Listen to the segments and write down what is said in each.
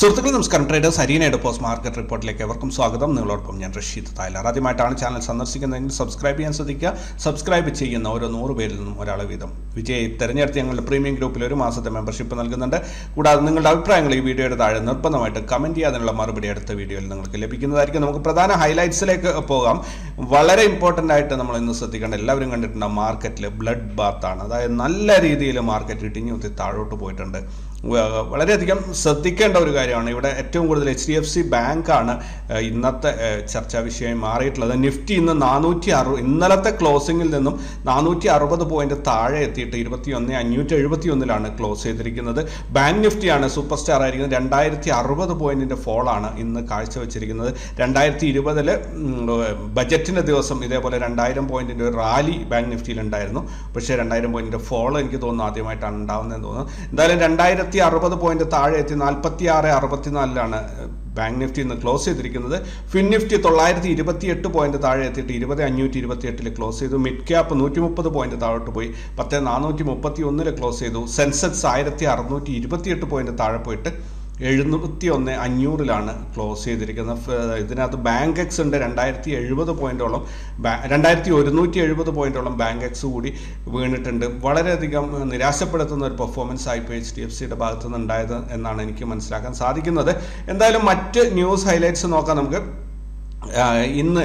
സുഹൃത്തുക്കളെ നമസ്കാരം. Traders ഹരിയനയുടെ post market റിപ്പോർട്ടിലേക്ക് എവർക്കും സ്വാഗതം. നിങ്ങളോടൊപ്പം ഞാൻ റഷീദ് തായ്ലർ. ആദ്യമായിട്ടാണ് ചാനൽ സന്ദർശിക്കുന്നതെങ്കിൽ സബ്സ്ക്രൈബ് ചെയ്യാൻ ശ്രദ്ധിക്കുക. സബ്സ്ക്രൈബ് ചെയ്യുന്ന ഓരോ നൂറ് പേരിൽ നിന്നും ഒരാളെ വീതം വിജയ് തെരഞ്ഞെടുത്ത് ഞങ്ങളുടെ പ്രീമിയം ഗ്രൂപ്പിൽ ഒരു മാസത്തെ മെമ്പർഷിപ്പ് നൽകുന്നുണ്ട്. കൂടാതെ നിങ്ങളുടെ അഭിപ്രായങ്ങൾ ഈ വീഡിയോയുടെ താഴെ നിർബന്ധമായിട്ട് കമന്റ് ചെയ്യാതിനുള്ള മറുപടി അടുത്ത വീഡിയോയിൽ നിങ്ങൾക്ക് ലഭിക്കുന്നതായിരിക്കും. നമുക്ക് പ്രധാന ഹൈലൈറ്റ്സിലേക്ക് പോകാം. വളരെ ഇമ്പോർട്ടന്റ് ആയിട്ട് നമ്മൾ ഇന്ന് ശ്രദ്ധിക്കേണ്ട എല്ലാവരും കണ്ടിട്ടുണ്ട് മാർക്കറ്റിൽ ബ്ലഡ് ബാത്താണ് അതായത് നല്ല രീതിയിൽ മാർക്കറ്റ് ഇടിഞ്ഞു താഴോട്ട് പോയിട്ടുണ്ട്. വളരെയധികം ശ്രദ്ധിക്കേണ്ട ഒരു കാര്യമാണ്. ഇവിടെ ഏറ്റവും കൂടുതൽ എച്ച് ഡി എഫ് സി ബാങ്കാണ് ഇന്നത്തെ ചർച്ചാ വിഷയമായി മാറിയിട്ടുള്ളത്. നിഫ്റ്റി ഇന്ന് നാനൂറ്റി അറു ഇന്നലത്തെ ക്ലോസിംഗിൽ നിന്നും നാനൂറ്റി അറുപത് പോയിന്റ് താഴെ എത്തിയിട്ട് ഇരുപത്തി ഒന്ന് അഞ്ഞൂറ്റി എഴുപത്തി ഒന്നിലാണ് ക്ലോസ് ചെയ്തിരിക്കുന്നത് ബാങ്ക് നിഫ്റ്റിയാണ് സൂപ്പർ സ്റ്റാർ ആയിരിക്കുന്നത്. രണ്ടായിരത്തി അറുപത് പോയിന്റിന്റെ ഫോളാണ് ഇന്ന് കാഴ്ചവെച്ചിരിക്കുന്നത്. രണ്ടായിരത്തി ഇരുപതിൽ ബജറ്റിന്റെ ദിവസം ഇതേപോലെ രണ്ടായിരം പോയിന്റിന്റെ ഒരു റാലി ബാങ്ക് നിഫ്റ്റിയിൽ ഉണ്ടായിരുന്നു. പക്ഷേ രണ്ടായിരം പോയിന്റിന്റെ ഫോൾ എനിക്ക് തോന്നുന്നു ആദ്യമായിട്ടാണ് ഉണ്ടാവുന്നതെന്ന് തോന്നുന്നു. എന്തായാലും രണ്ടായിരത്തി അറുപത് പോയിന്റ് താഴെ എത്തി നാൽപ്പത്തി ആറ് അറുപത്തിനാലിലാണ് ബാങ്ക് നിഫ്റ്റി ഇന്ന് ക്ലോസ് ചെയ്തിരിക്കുന്നത്. ഫിൻ നിഫ്റ്റി തൊള്ളായിരത്തി ഇരുപത്തി എട്ട് പോയിന്റ് താഴെ എത്തിയിട്ട് ഇരുപത് അഞ്ഞൂറ്റി ഇരുപത്തി എട്ടിൽ ക്ലോസ് ചെയ്തു. മിഡ് ക്യാപ്പ് നൂറ്റി മുപ്പത് പോയിന്റ് താഴോട്ട് പോയി. പത്ത് നാനൂറ്റി മുപ്പത്തി ഒന്നിൽ ക്ലോസ് ചെയ്തു. സെൻസെക്സ് ആയിരത്തി അറുന്നൂറ്റി ഇരുപത്തി എട്ട് പോയിന്റ് താഴെ പോയിട്ട് എഴുന്നൂറ്റി ഒന്ന് അഞ്ഞൂറിലാണ് ക്ലോസ് ചെയ്തിരിക്കുന്നത്. ഇതിനകത്ത് ബാങ്ക് എക്സ് ഉണ്ട് രണ്ടായിരത്തി എഴുപത് പോയിന്റോളം രണ്ടായിരത്തി ഒരുന്നൂറ്റി എഴുപത് പോയിന്റോളം ബാങ്ക് എക്സ് കൂടി വീണിട്ടുണ്ട്. വളരെയധികം നിരാശപ്പെടുത്തുന്ന ഒരു പെർഫോമൻസ് ആയിപ്പോൾ എച്ച് ഡി എഫ് സിയുടെ ഭാഗത്തു നിന്ന് ഉണ്ടായത് എന്നാണ് എനിക്ക് മനസ്സിലാക്കാൻ സാധിക്കുന്നത്. എന്തായാലും മറ്റ് ന്യൂസ് ഹൈലൈറ്റ്സ് നോക്കാം നമുക്ക്. ഇന്ന്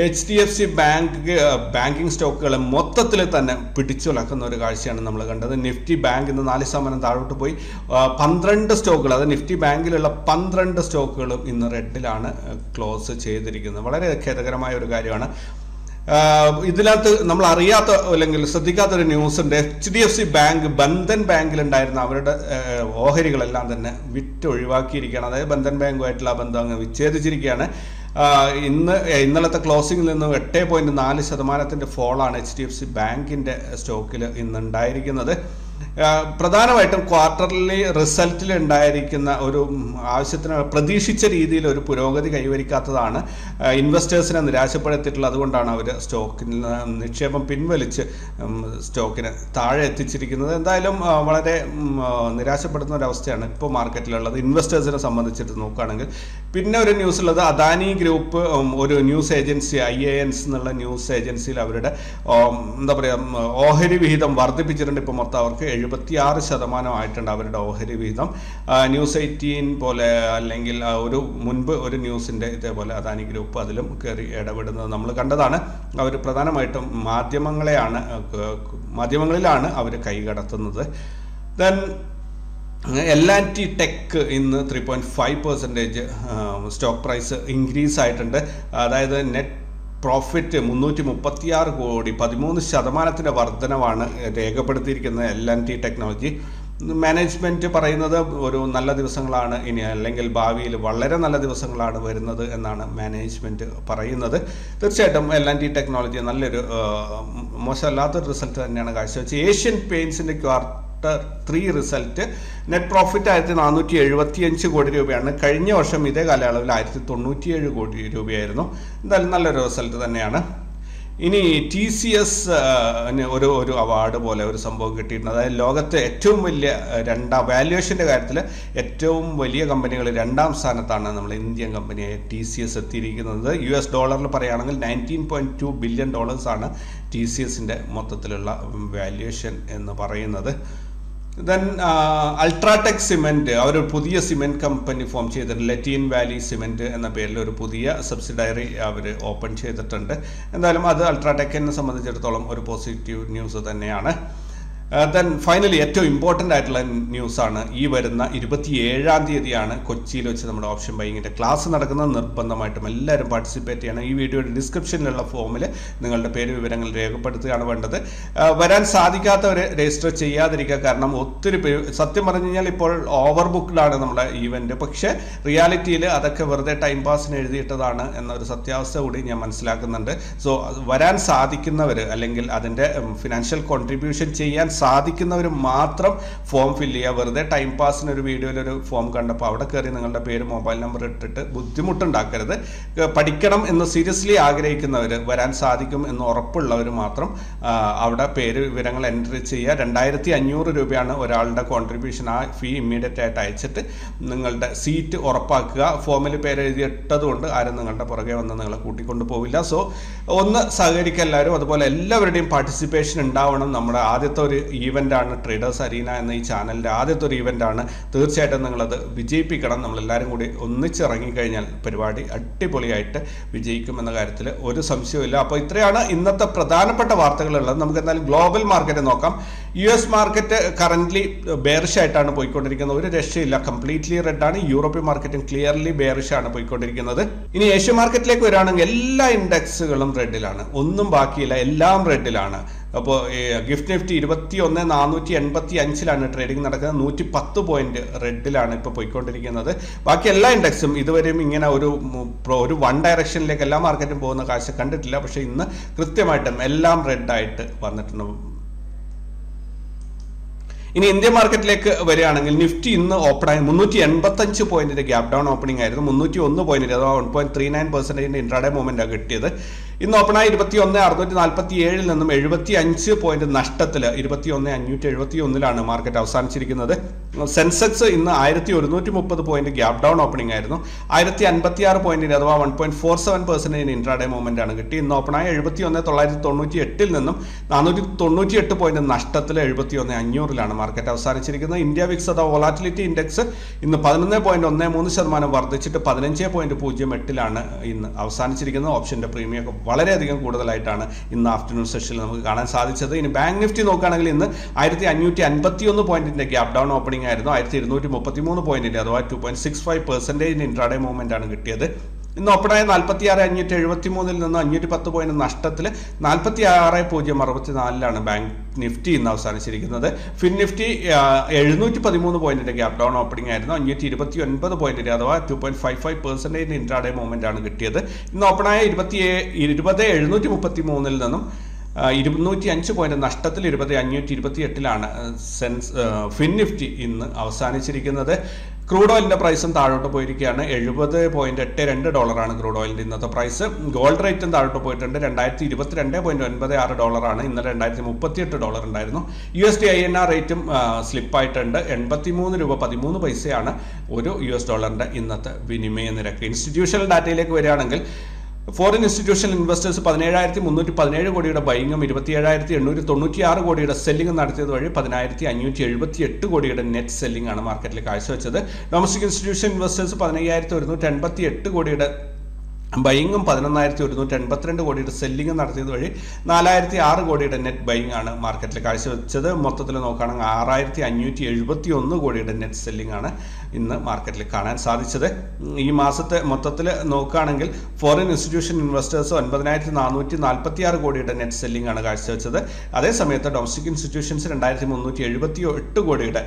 H D F C bank banking സ്റ്റോക്കുകൾ മൊത്തത്തിൽ തന്നെ പിടിച്ചുലക്കുന്ന ഒരു കാഴ്ചയാണ് നമ്മൾ കണ്ടത്. നിഫ്റ്റി ബാങ്ക് ഇന്ന് നാല് ശതമാനം താഴോട്ട് പോയി. പന്ത്രണ്ട് സ്റ്റോക്കുകൾ അതായത് നിഫ്റ്റി ബാങ്കിലുള്ള പന്ത്രണ്ട് സ്റ്റോക്കുകളും ഇന്ന് റെഡിലാണ് ക്ലോസ് ചെയ്തിരിക്കുന്നത്. വളരെ ഖേദകരമായ ഒരു കാര്യമാണ്. ഇതിനകത്ത് നമ്മൾ അറിയാത്ത അല്ലെങ്കിൽ ശ്രദ്ധിക്കാത്ത ഒരു ന്യൂസ് ഉണ്ട്. H D F C bank Bandhan ബാങ്കിലുണ്ടായിരുന്ന അവരുടെ ഓഹരികളെല്ലാം തന്നെ വിറ്റ് ഒഴിവാക്കിയിരിക്കുകയാണ് അതായത് ബന്ധൻ ബാങ്കുമായിട്ടുള്ള ബന്ധം അങ്ങ് വിച്ഛേദിച്ചിരിക്കുകയാണ്. ഇന്ന് ഇന്നലത്തെ ക്ലോസിംഗിൽ നിന്നും എട്ട് പോയിന്റ് നാല് ശതമാനത്തിന്റെ ഫോളാണ് എച്ച് ഡി എഫ് സി ബാങ്കിന്റെ സ്റ്റോക്കിൽ ഇന്ന് ഉണ്ടായിരിക്കുന്നത് ആഹ് പ്രധാനമായിട്ടും ക്വാർട്ടർലി റിസൾട്ടിൽ ഉണ്ടായിരിക്കുന്ന ഒരു ആവശ്യത്തിന് പ്രതീക്ഷിച്ച രീതിയിൽ ഒരു പുരോഗതി കൈവരിക്കാത്തതാണ് ഇൻവെസ്റ്റേഴ്സിനെ നിരാശപ്പെടുത്തിയിട്ടുള്ളത്. അതുകൊണ്ടാണ് അവർ സ്റ്റോക്കിൽ നിക്ഷേപം പിൻവലിച്ച് സ്റ്റോക്കിന് സ്റ്റോക്കിനെ താഴെ എത്തിച്ചിരിക്കുന്നത്. എന്തായാലും വളരെ നിരാശപ്പെടുന്ന ഒരു അവസ്ഥയാണ് ഇപ്പോൾ മാർക്കറ്റിലുള്ളത്. ഇൻവെസ്റ്റേഴ്സിനെ സംബന്ധിച്ചിട്ട് നോക്കുകയാണെങ്കിൽ പിന്നെ ഒരു ന്യൂസ് ഉള്ളത് അദാനി ഗ്രൂപ്പ് ഒരു news agency I A N എന്നുള്ള ന്യൂസ് ഏജൻസിയിൽ അവരുടെ എന്താ പറയുക ഓഹരി വിഹിതം വർദ്ധിപ്പിച്ചിട്ടുണ്ട്. ഇപ്പോൾ മൊത്തം അവർക്ക് എഴുപത്തിയാറ് ശതമാനമായിട്ടുണ്ട് അവരുടെ ഓഹരി വിഹിതം ന്യൂസ് എയ്റ്റീൻ പോലെ അല്ലെങ്കിൽ ഒരു മുൻപ് ഒരു ന്യൂസിന്റെ ഇതേപോലെ അദാനി ഗ്രൂപ്പ് അതിലും കയറി ഇടപെടുന്നത് നമ്മൾ കണ്ടതാണ്. അവർ പ്രധാനമായിട്ടും മാധ്യമങ്ങളെയാണ് മാധ്യമങ്ങളിലാണ് അവർ കൈകടത്തുന്നത് then L and T tech ഇന്ന് three point five percentage stock price increase ആയിട്ടുണ്ട്. അതായത് നെറ്റ് പ്രോഫിറ്റ് മുന്നൂറ്റി മുപ്പത്തിയാറ് കോടി പതിമൂന്ന് ശതമാനത്തിന്റെ വർധനവാണ് രേഖപ്പെടുത്തിയിരിക്കുന്നത് L and T technology. Management പറയുന്നത് ഒരു നല്ല ദിവസങ്ങളാണ് ഇനി അല്ലെങ്കിൽ ഭാവിയിൽ വളരെ നല്ല ദിവസങ്ങളാണ് വരുന്നത് എന്നാണ് മാനേജ്മെന്റ് പറയുന്നത്. തീർച്ചയായിട്ടും എൽ ആൻഡ് ടി ടെക്നോളജി നല്ലൊരു മോശമല്ലാത്തൊരു റിസൾട്ട് തന്നെയാണ് കാഴ്ചവെച്ചത്. Asian പെയിൻസിന്റെ quarter three result net profit ആയിരത്തി നാനൂറ്റി എഴുപത്തി അഞ്ച് കോടി രൂപയാണ്. കഴിഞ്ഞ വർഷം ഇതേ കാലയളവിൽ ആയിരത്തി തൊണ്ണൂറ്റിയേഴ് കോടി രൂപയായിരുന്നു. എന്തായാലും നല്ലൊരു റിസൾട്ട് തന്നെയാണ്. ഇനി ടി സി എസ് ഒരു ഒരു അവാർഡ് പോലെ ഒരു സംഭവം കിട്ടിയിട്ടുണ്ട്. അതായത് ലോകത്തെ ഏറ്റവും വലിയ രണ്ടാം വാല്യുവേഷന്റെ കാര്യത്തിൽ ഏറ്റവും വലിയ കമ്പനികൾ രണ്ടാം സ്ഥാനത്താണ് നമ്മൾ ഇന്ത്യൻ കമ്പനിയായ ടി സി എസ് എത്തിയിരിക്കുന്നത്. യു എസ് ഡോളറിൽ പറയുകയാണെങ്കിൽ നയന്റീൻ പോയിന്റ് ടു ബില്യൺ ഡോളേഴ്സാണ് ടി സി എസിന്റെ മൊത്തത്തിലുള്ള വാല്യുവേഷൻ എന്ന് പറയുന്നത്. ദെൻ അൾട്രാടെക് സിമെന്റ് അവർ പുതിയ സിമെന്റ് കമ്പനി ഫോം ചെയ്തിട്ടുണ്ട്. ലറ്റീൻ വാലി സിമെന്റ് എന്ന പേരിൽ ഒരു പുതിയ സബ്സിഡറി അവർ ഓപ്പൺ ചെയ്തിട്ടുണ്ട്. എന്തായാലും അത് അൾട്രാടെക്കിനെ സംബന്ധിച്ചിടത്തോളം ഒരു പോസിറ്റീവ് ന്യൂസ് തന്നെയാണ്. ദെൻ ഫൈനലി ഏറ്റവും ഇമ്പോർട്ടന്റ് ആയിട്ടുള്ള ന്യൂസാണ് ഈ വരുന്ന ഇരുപത്തിയേഴാം തീയതിയാണ് കൊച്ചിയിൽ വെച്ച് നമ്മുടെ ഓപ്ഷൻ ബൈങ്ങിന്റെ ക്ലാസ് നടക്കുന്നത്. നിർബന്ധമായിട്ടും എല്ലാവരും പാർട്ടിസിപ്പേറ്റ് ചെയ്യണം. ഈ വീഡിയോയുടെ ഡിസ്ക്രിപ്ഷനിലുള്ള ഫോമിൽ നിങ്ങളുടെ പേര് വിവരങ്ങൾ രേഖപ്പെടുത്തുകയാണ് വേണ്ടത്. ആ, വരാൻ സാധിക്കാത്തവർ രജിസ്റ്റർ ചെയ്യാതിരിക്കുക. കാരണം ഒത്തിരി പേര് സത്യം പറഞ്ഞു കഴിഞ്ഞാൽ ഇപ്പോൾ ഓവർ ബുക്ക്ഡാണ് നമ്മുടെ ഈവന്റ് പക്ഷേ റിയാലിറ്റിയിൽ അതൊക്കെ വെറുതെ ടൈം പാസിന് എഴുതിയിട്ടതാണ് എന്നൊരു സത്യാവസ്ഥ കൂടി ഞാൻ മനസ്സിലാക്കുന്നുണ്ട്. സോ വരാൻ സാധിക്കുന്നവർ അല്ലെങ്കിൽ അതിന്റെ ഫിനാൻഷ്യൽ കോൺട്രിബ്യൂഷൻ ചെയ്യാൻ സാധിക്കുന്നവർ മാത്രം ഫോം ഫില്ല് ചെയ്യുക വെറുതെ ടൈം പാസിന് ഒരു വീഡിയോയിൽ ഒരു ഫോം കണ്ടപ്പോൾ അവിടെ കയറി നിങ്ങളുടെ പേര് മൊബൈൽ നമ്പർ ഇട്ടിട്ട് ബുദ്ധിമുട്ടുണ്ടാക്കരുത്. പഠിക്കണം എന്ന് സീരിയസ്ലി ആഗ്രഹിക്കുന്നവർ വരാൻ സാധിക്കും എന്ന് ഉറപ്പുള്ളവർ മാത്രം അവിടെ പേര് വിവരങ്ങൾ എൻട്രി ചെയ്യുക രണ്ടായിരത്തി അഞ്ഞൂറ് രൂപയാണ് ഒരാളുടെ കോൺട്രിബ്യൂഷൻ ആ ഫീ ഇമ്മീഡിയറ്റ് ആയിട്ട് അയച്ചിട്ട് നിങ്ങളുടെ സീറ്റ് ഉറപ്പാക്കുക. ഫോമിൽ പേര് എഴുതിയിട്ടതുകൊണ്ട് ആരും നിങ്ങളുടെ പുറകെ വന്ന് നിങ്ങളെ കൂട്ടിക്കൊണ്ട് പോവില്ല. സോ ഒന്ന് സഹകരിക്കുക എല്ലാവരും. അതുപോലെ എല്ലാവരുടെയും പാർട്ടിസിപ്പേഷൻ ഉണ്ടാവണം. നമ്മുടെ ആദ്യത്തെ ഒരു ഈവന്റ് ആണ് ട്രേഡേഴ്സ് അരീന എന്ന ഈ ചാനലിന്റെ ആദ്യത്തെ ഒരു ഈവന്റ് ആണ്. തീർച്ചയായിട്ടും നിങ്ങളത് വിജയിപ്പിക്കണം. നമ്മളെല്ലാവരും കൂടി ഒന്നിച്ചിറങ്ങിക്കഴിഞ്ഞാൽ പരിപാടി അടിപൊളിയായിട്ട് വിജയിക്കും എന്ന കാര്യത്തിൽ ഒരു സംശയവുമില്ല. അപ്പോൾ ഇത്രയാണ് ഇന്നത്തെ പ്രധാനപ്പെട്ട വാർത്തകളുള്ളത്. നമുക്ക് എന്തായാലും ഗ്ലോബൽ മാർക്കറ്റ് നോക്കാം. U S market currently bearish ആയിട്ടാണ് പോയിക്കൊണ്ടിരിക്കുന്നത്. ഒരു രക്ഷയില്ല. കംപ്ലീറ്റ്ലി റെഡ് ആണ്. യൂറോപ്യൻ മാർക്കറ്റും ക്ലിയർലി ബേറിഷ് ആണ് പോയിക്കൊണ്ടിരിക്കുന്നത്. ഇനി ഏഷ്യൻ മാർക്കറ്റിലേക്ക് വരികയാണെങ്കിൽ എല്ലാ ഇൻഡെക്സുകളും റെഡിലാണ് ഒന്നും ബാക്കിയില്ല. എല്ലാം റെഡിലാണ് അപ്പോൾ ഗിഫ്റ്റ് നിഫ്റ്റി ഇരുപത്തി ഒന്ന് നാനൂറ്റി എൺപത്തി അഞ്ചിലാണ് ട്രേഡിംഗ് നടക്കുന്നത്. നൂറ്റി പത്ത് പോയിന്റ് റെഡിലാണ് ഇപ്പോൾ പോയിക്കൊണ്ടിരിക്കുന്നത്. ബാക്കി എല്ലാ ഇൻഡെക്സും ഇതുവരെയും ഇങ്ങനെ ഒരു ഒരു വൺ ഡയറക്ഷനിലേക്ക് എല്ലാ മാർക്കറ്റും പോകുന്ന കാഴ്ച കണ്ടിട്ടില്ല. പക്ഷേ ഇന്ന് കൃത്യമായിട്ടും എല്ലാം റെഡായിട്ട് വന്നിട്ടുണ്ട്. ഇനി ഇന്ത്യൻ മാർക്കറ്റിലേക്ക് വരികയാണെങ്കിൽ നിഫ്റ്റി ഇന്ന് ഓപ്പൺ ആയി മുന്നൂറ്റി എൺപത്തഞ്ച് പോയിന്റിന്റെ ഗ്യാപ് ഡൗൺ ഓപ്പണിംഗ് ആയിരുന്നു. മുന്നൂറ്റി ഒന്ന് പോയിന്റ് അഥവാ വൺ പോയിന്റ് ത്രീ നയൻ പെർസെന്റേജിന്റെ ഇൻട്രാഡേ മൂവ്മെന്റ് ആണ് കിട്ടിയത്. ഇന്ന് ഓപ്പണായി ഇരുപത്തി ഒന്ന് അറുന്നൂറ്റി നാൽപ്പത്തി ഏഴിൽ നിന്നും എഴുപത്തി അഞ്ച് പോയിന്റ് നഷ്ടത്തിൽ ഇരുപത്തി ഒന്ന് അഞ്ഞൂറ്റി എഴുപത്തി ഒന്നിലാണ് മാർക്കറ്റ് അവസാനിച്ചിരിക്കുന്നത്. സെൻസെക്സ് ഇന്ന് ആയിരത്തി ഒരുന്നൂറ്റി മുപ്പത് പോയിന്റ് ഗ്യാപ് ഡൗൺ ഓപ്പണിംഗ് ആയിരുന്നു. ആയിരത്തി അൻപത്തി ആറ് പോയിന്റിന് അഥവാ വൺ പോയിന്റ് ഫോർ സെവൻ പെർസെന്റേജിന് ഇൻട്രാഡേ മൂവ്മെന്റ് ആണ് കിട്ടി ഇന്ന് ഓപ്പണായി എഴുപത്തി ഒന്ന് തൊള്ളായിരത്തി തൊണ്ണൂറ്റി എട്ടിൽ നിന്നും നാനൂറ്റി തൊണ്ണൂറ്റി എട്ട് പോയിന്റ് നഷ്ടത്തിൽ എഴുപത്തി ഒന്ന് അഞ്ഞൂറിലാണ് മാർക്കറ്റ് അവസാനിച്ചിരിക്കുന്നത്. ഇന്ത്യ വിക്സ് അഥവാ വൊളാറ്റിലിറ്റി ഇൻഡെക്സ് ഇന്ന് പതിനൊന്ന് പോയിന്റ് ഒന്ന് മൂന്ന് ശതമാനം വർദ്ധിച്ചിട്ട് പതിനഞ്ച് പോയിന്റ് പൂജ്യം എട്ടിലാണ് ഇന്ന് അവസാനിച്ചിരിക്കുന്നത്. ഓപ്ഷന്റെ പ്രീമിയം വളരെയധികം കൂടുതലായിട്ടാണ് ഇന്ന് ആഫ്റ്റർനൂൺ സെഷനിൽ നമുക്ക് കാണാൻ സാധിച്ചത്. ഇനി ബാങ്ക് നിഫ്റ്റി നോക്കുകയാണെങ്കിൽ ഇന്ന് ആയിരത്തി അഞ്ഞൂറ്റി അൻപത്തി ഒന്ന് പോയിന്റിന്റെ ഗ്യാപ് ഡൗൺ ഓപ്പണിംഗ് ആയിരുന്നു. ആയിരത്തി ഇരുന്നൂറ്റി മുപ്പത്തി മൂന്ന് പോയിന്റിന്റെ അഥവാ ടു പോയിന്റ് സിക്സ് ഫൈവ് പെർസെന്റേജിന്റെ ഇൻട്രാഡേ മൂവ്മെന്റ് ആണ് കിട്ടിയത്. ഇന്ന് ഓപ്പണായ നാൽപ്പത്തി ആറ് അഞ്ഞൂറ്റി എഴുപത്തി മൂന്നിൽ നിന്ന് അഞ്ഞൂറ്റി പത്ത് പോയിന്റ് നഷ്ടത്തിൽ നാൽപ്പത്തി ആറ് പൂജ്യം അറുപത്തി നാലിലാണ് ബാങ്ക് നിഫ്റ്റി ഇന്ന് അവസാനിച്ചിരിക്കുന്നത്. ഫിൻ നിഫ്റ്റി എഴുന്നൂറ്റി പതിമൂന്ന് പോയിന്റിന്റെ ഗ്യാപ് ഡൗൺ ഓപ്പണിംഗ് ആയിരുന്നു. അഞ്ഞൂറ്റി ഇരുപത്തി ഒൻപത് പോയിന്റിന്റെ അഥവാ two point five five percentage intraday movement ആണ് കിട്ടിയത്. ഇന്ന് ഓപ്പണായ ഇരുപത്തി ഇരുപത് എഴുന്നൂറ്റി മുപ്പത്തി മൂന്നിൽ നിന്നും ഇരുന്നൂറ്റി അഞ്ച് പോയിന്റ് നഷ്ടത്തിൽ ഇരുപത് അഞ്ഞൂറ്റി ഇരുപത്തി എട്ടിലാണ് സെൻസ് ഫിൻ നിഫ്റ്റി ഇന്ന് അവസാനിച്ചിരിക്കുന്നത്. ക്രൂഡ് ഓയിലിന്റെ പ്രൈസും താഴോട്ട് പോയിരിക്കുകയാണ്. എഴുപത് പോയിന്റ് എട്ട് രണ്ട് ഡോളറാണ് ക്രൂഡ് ഓയിലിന്റെ ഇന്നത്തെ പ്രൈസ്. ഗോൾഡ് റേറ്റും താഴോട്ട് പോയിട്ടുണ്ട്. രണ്ടായിരത്തി ഇരുപത്തിരണ്ട് പോയിന്റ് ഒൻപത് ആറ് ഡോളറാണ്. ഇന്നലെ രണ്ടായിരത്തി മുപ്പത്തി എട്ട് ഡോളർ ഉണ്ടായിരുന്നു. U S D I N R റേറ്റും സ്ലിപ്പായിട്ടുണ്ട്. എൺപത്തി മൂന്ന് രൂപ പതിമൂന്ന് പൈസയാണ് ഒരു യു എസ് ഡോളറിന്റെ ഇന്നത്തെ വിനിമയ നിരക്ക്. ഇൻസ്റ്റിറ്റ്യൂഷണൽ ഡാറ്റയിലേക്ക് വരികയാണെങ്കിൽ ഫോറിൻ ഇൻസ്റ്റിറ്റ്യൂഷണൽ ഇൻവെസ്റ്റേഴ്സ് പതിനേഴായിരത്തി മുന്നൂറ്റി പതിനേഴ് കോടിയുടെ ബൈങ്ങും ഇരുപത്തിയേഴായിരത്തി എണ്ണൂറ്റി തൊണ്ണൂറ്റി ആറ് കോടിയുടെ സെല്ലിംഗും നടത്തിയത് വഴി പതിനായിരത്തി അഞ്ഞൂറ്റി എഴുപത്തി എട്ട് കോടിയുടെ നെറ്റ് സെല്ലിംഗ് ആണ് മാർക്കറ്റിൽ കാഴ്ചവെച്ചത്. ഡൊമസ്റ്റിക് ഇൻസ്റ്റിറ്റ്യൂഷൻ ഇൻവെസ്റ്റേഴ്സ് പതിനയ്യായിരത്തി ഒരുന്നൂറ്റി എൺപത്തി എട്ട് കോടിയുടെ ബൈങ്ങും പതിനൊന്നായിരത്തി ഒരുന്നൂറ്റി എൺപത്തിരണ്ട് കോടിയുടെ സെല്ലിംഗ് നടത്തിയത് വഴി നാലായിരത്തി ആറ് കോടിയുടെ നെറ്റ് ബൈങ് ആണ് മാർക്കറ്റിൽ കാഴ്ചവെച്ചത്. മൊത്തത്തിൽ നോക്കുകയാണെങ്കിൽ ആറായിരത്തി അഞ്ഞൂറ്റി എഴുപത്തി ഒന്ന് കോടിയുടെ നെറ്റ് സെല്ലിംഗ് ആണ് ഇന്ന് മാർക്കറ്റിൽ കാണാൻ സാധിച്ചത്. ഈ മാസത്തെ മൊത്തത്തിൽ നോക്കുകയാണെങ്കിൽ ഫോറിൻ ഇൻസ്റ്റിറ്റ്യൂഷൻ ഇൻവെസ്റ്റേഴ്സ് ഒൻപതിനായിരത്തി നാനൂറ്റി നാൽപ്പത്തി ആറ് കോടിയുടെ നെറ്റ് സെല്ലിംഗ് ആണ് കാഴ്ചവെച്ചത്. അതേസമയത്ത് ഡൊമസ്റ്റിക് ഇൻസ്റ്റിറ്റ്യൂഷൻസ് രണ്ടായിരത്തി മുന്നൂറ്റി എഴുപത്തി എട്ട് കോടിയുടെ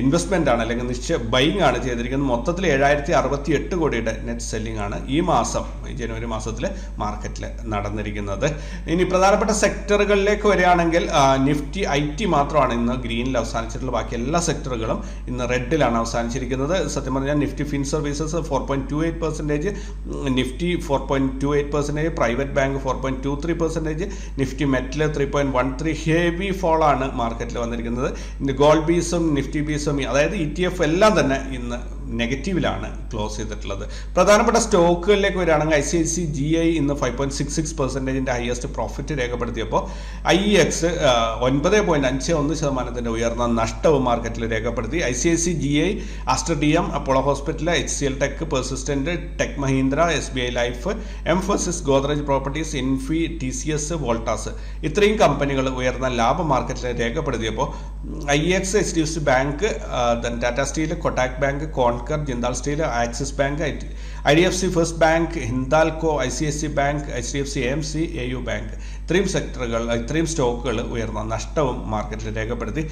ഇൻവെസ്റ്റ്മെന്റ് ആണ് അല്ലെങ്കിൽ നിശ്ചയ ബൈങ് ആണ് ചെയ്തിരിക്കുന്നത്. മൊത്തത്തിൽ ഏഴായിരത്തി അറുപത്തി എട്ട് കോടിയുടെ നെറ്റ് സെല്ലിംഗ് ആണ് ഈ മാസം ജനുവരി മാസത്തിൽ മാർക്കറ്റിൽ നടന്നിരിക്കുന്നത്. ഇനി പ്രധാനപ്പെട്ട സെക്ടറുകളിലേക്ക് വരികയാണെങ്കിൽ നിഫ്റ്റി ഐ ടി മാത്രമാണ് ഇന്ന് ഗ്രീനിൽ അവസാനിച്ചിട്ടുള്ള ബാക്കി എല്ലാ സെക്ടറുകളും ഇന്ന് റെഡിലാണ് അവസാനിച്ചിരിക്കുന്നത്. സത്യം പറഞ്ഞാൽ Nifty fin services four point two eight percentage Nifty four point two eight percentage private bank four point two three percentage Nifty metal three point one three heavy ഫോളാണ് മാർക്കറ്റിൽ വന്നിരിക്കുന്നത്. ഗോൾഡ് ബീസും നിഫ്റ്റി ബീസും അതായത് ഇ ടി എഫ് എല്ലാം തന്നെ ഇന്ന് നെഗറ്റീവിലാണ് close ചെയ്തിട്ടുള്ളത്. പ്രധാനപ്പെട്ട സ്റ്റോക്കുകളിലേക്ക് വരികയാണെങ്കിൽ I C I C G I ഇന്ന് ഫൈവ് പോയിന്റ് സിക്സ് സിക്സ് പെർസെന്റേജിന്റെ ഹയസ്റ്റ് പ്രോഫിറ്റ് രേഖപ്പെടുത്തിയപ്പോൾ ഐ എക്സ് ഒൻപത് പോയിന്റ് അഞ്ച് ഒന്ന് ശതമാനത്തിന്റെ ഉയർന്ന നഷ്ടവും മാർക്കറ്റിൽ രേഖപ്പെടുത്തി. I C I C G I Aster D M Apollo hospital H C L tech Persistent tech Mahindra S B I life Mphasis Godrej properties Infy T C S Voltas ഇത്രയും കമ്പനികൾ ഉയർന്ന ലാഭ മാർക്കറ്റിൽ രേഖപ്പെടുത്തിയപ്പോൾ I X H D F C bank Tata steel Kotak bank Concor Jindal steel Axis bank I D F C first bank Hindalco I C S C bank H D F C M C A U bank. ഇത്രയും സെക്ടറുകൾ ഇത്രയും സ്റ്റോക്കുകൾ ഉയർന്ന നഷ്ടവും മാർക്കറ്റിൽ രേഖപ്പെടുത്തി.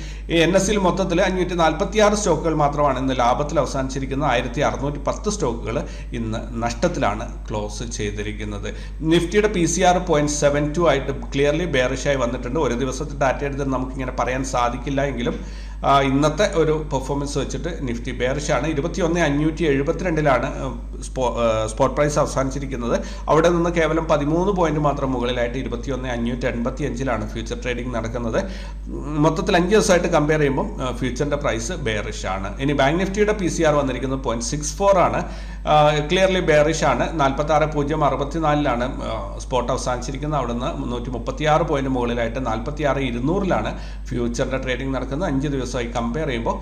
N S സിയിൽ മൊത്തത്തിൽ അഞ്ഞൂറ്റി നാൽപ്പത്തി ആറ് സ്റ്റോക്കുകൾ മാത്രമാണ് ഇന്ന് ലാഭത്തിൽ അവസാനിച്ചിരിക്കുന്നത്. ആയിരത്തി അറുന്നൂറ്റി പത്ത് സ്റ്റോക്കുകൾ ഇന്ന് നഷ്ടത്തിലാണ് ക്ലോസ് ചെയ്തിരിക്കുന്നത്. നിഫ്റ്റിയുടെ P C R point seven two ആയിട്ട് ക്ലിയർലി ബെയറിഷായി വന്നിട്ടുണ്ട്. ഒരു ദിവസത്തെ ഡാറ്റ എടുത്ത് നമുക്കിങ്ങനെ പറയാൻ സാധിക്കില്ല എങ്കിലും ഇന്നത്തെ ഒരു പെർഫോമൻസ് വെച്ചിട്ട് നിഫ്റ്റി ബെയറിഷാണ് ഇരുപത്തി ഒന്ന് അഞ്ഞൂറ്റി എഴുപത്തിരണ്ടിലാണ് സ്പോ സ്പോട്ട് പ്രൈസ് അവസാനിച്ചിരിക്കുന്നത്. അവിടെ നിന്ന് കേവലം പതിമൂന്ന് പോയിന്റ് മാത്രം മുകളിലായിട്ട് ഇരുപത്തി ഒന്ന് അഞ്ഞൂറ്റി എൺപത്തി അഞ്ചിലാണ് ഫ്യൂച്ചർ ട്രേഡിംഗ് നടക്കുന്നത്. മൊത്തത്തിൽ അഞ്ച് ദിവസമായിട്ട് കമ്പയർ ചെയ്യുമ്പോൾ ഫ്യൂച്ചറിന്റെ പ്രൈസ് ബെയറിഷ് ആണ്. ഇനി ബാങ്ക് നിഫ്റ്റിയുടെ പി സി ആർ വന്നിരിക്കുന്നത് പോയിന്റ് സിക്സ് ഫോർ ആണ്. ക്ലിയർലി ബെയറിഷ് ആണ്. നാൽപ്പത്തി ആറ് പൂജ്യം അറുപത്തിനാലിലാണ് സ്പോട്ട് അവസാനിച്ചിരിക്കുന്നത്. അവിടെ നിന്ന് മുന്നൂറ്റി മുപ്പത്തി ആറ് പോയിന്റ് മുകളിലായിട്ട് നാൽപ്പത്തി ആറ് ഇരുന്നൂറിലാണ് ഫ്യൂച്ചറിന്റെ ട്രേഡിംഗ് നടക്കുന്നത്. അഞ്ച് ദിവസമായി കമ്പയർ ചെയ്യുമ്പോൾ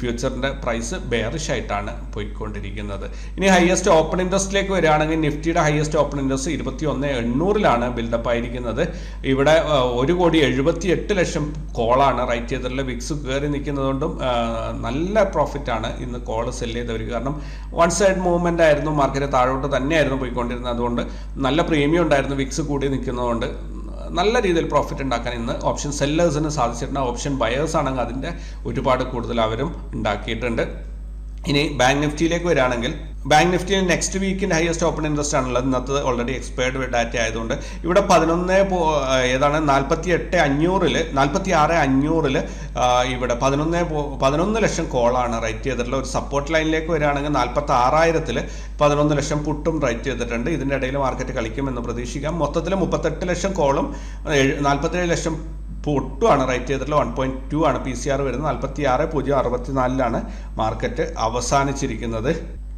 ഫ്യൂച്ചറിന്റെ പ്രൈസ് ബെയറിഷ് ആയിട്ടാണ് പോയിക്കൊണ്ടിരിക്കുന്നത്. ഇനി ഹയസ്റ്റ് ഓപ്പൺ ഇൻട്രസ്റ്റിലേക്ക് വരികയാണെങ്കിൽ നിഫ്റ്റിയുടെ ഹയസ്റ്റ് ഓപ്പൺ ഇൻട്രസ്റ്റ് ഇരുപത്തി ഒന്ന് എണ്ണൂറിലാണ് ബിൽഡപ്പ് ആയിരിക്കുന്നത്. ഇവിടെ ഒരു കോടി എഴുപത്തി എട്ട് ലക്ഷം കോളാണ് റൈറ്റ് ചെയ്തിട്ടുള്ള വിക്സ് കയറി നിൽക്കുന്നതുകൊണ്ടും നല്ല പ്രോഫിറ്റ് ആണ് ഇന്ന് കോൾ സെൽ ചെയ്തവർ കാരണം വൺ സൈഡ് മൂവ്മെന്റ് ആയിരുന്നു മാർക്കറ്റ് താഴോട്ട് തന്നെയായിരുന്നു പോയിക്കൊണ്ടിരുന്നത്. അതുകൊണ്ട് നല്ല പ്രീമിയം ഉണ്ടായിരുന്നു വിക്സ് കൂടി നിൽക്കുന്നതുകൊണ്ട്. നല്ല രീതിയിൽ പ്രോഫിറ്റ് ഉണ്ടാക്കാൻ ഇന്ന് ഓപ്ഷൻ സെല്ലേഴ്സിന് സാധിച്ചിട്ടുണ്ട്. ഓപ്ഷൻ ബയേഴ്സ് ആണെങ്കിൽ അതിന്റെ ഒരുപാട് കൂടുതൽ അവരും ഉണ്ടാക്കിയിട്ടുണ്ട്. ഇനി ബാങ്ക് നിഫ്റ്റിയിലേക്ക് വരികയാണെങ്കിൽ ബാങ്ക് നിഫ്റ്റിന് നെക്സ്റ്റ് വീക്കിന്റെ ഹയസ്റ്റ് ഓപ്പൺ ഇൻട്രസ്റ്റ് ആണുള്ളത്. ഇന്നത്തെ ഓൾറെഡി എക്സ്പയർഡ് ഡാറ്റ ആയതുകൊണ്ട്. ഇവിടെ പതിനൊന്ന് ഏതാണ്? നാൽപ്പത്തി എട്ട് അഞ്ഞൂറിൽ നാൽപ്പത്തി ആറ് അഞ്ഞൂറിൽ ഇവിടെ പതിനൊന്ന് പതിനൊന്ന് ലക്ഷം കോളാണ് റൈറ്റ് ചെയ്തിട്ടുള്ളത്. ഒരു സപ്പോർട്ട് ലൈനിലേക്ക് വരികയാണെങ്കിൽ നാൽപ്പത്തി ആറായിരത്തിൽ പതിനൊന്ന് ലക്ഷം പുട്ടും റൈറ്റ് ചെയ്തിട്ടുണ്ട്. ഇതിന്റെ ഇടയിൽ മാർക്കറ്റ് കളിക്കുമെന്ന് പ്രതീക്ഷിക്കാം. മൊത്തത്തിൽ മുപ്പത്തെട്ട് ലക്ഷം കോളും നാൽപ്പത്തേഴ് ലക്ഷം പൊട്ടുമാണ് റൈറ്റ് ചെയ്തിട്ടുള്ള വൺ പോയിന്റ് ടു ആണ് പി സി ആർ വരുന്നത്. നാൽപ്പത്തി ആറ് പൂജ്യം അറുപത്തിനാലിലാണ് മാർക്കറ്റ് അവസാനിച്ചിരിക്കുന്നത്.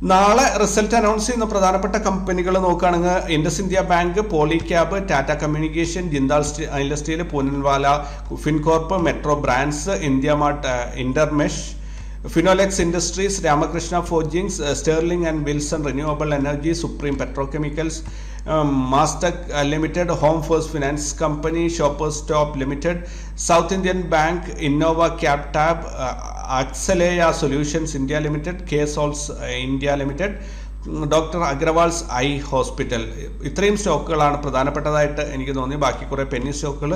നാളെ റിസൾട്ട് അനൗൺസ് ചെയ്യുന്ന പ്രധാനപ്പെട്ട കമ്പനികൾ നോക്കുകയാണെങ്കിൽ Indus India bank Polycab Tata communication Jindal steel Poonawalla Fincorp Metro Brands IndiaMART Intermesh Finolex industries Ramakrishna forgings Sterling and Wilson renewable energy supreme petrochemicals Mastek limited home firsts finance company Shoppers Stop limited South Indian bank Innova Captab Accelya solutions India limited K soles India limited doctor Agarwal's eye hospital ഇത്രയും സ്റ്റോക്കുകളാണ് പ്രധാനപ്പെട്ടതായിട്ട് എനിക്ക് തോന്നി ബാക്കി കുറേ Penny സ്റ്റോക്കുകൾ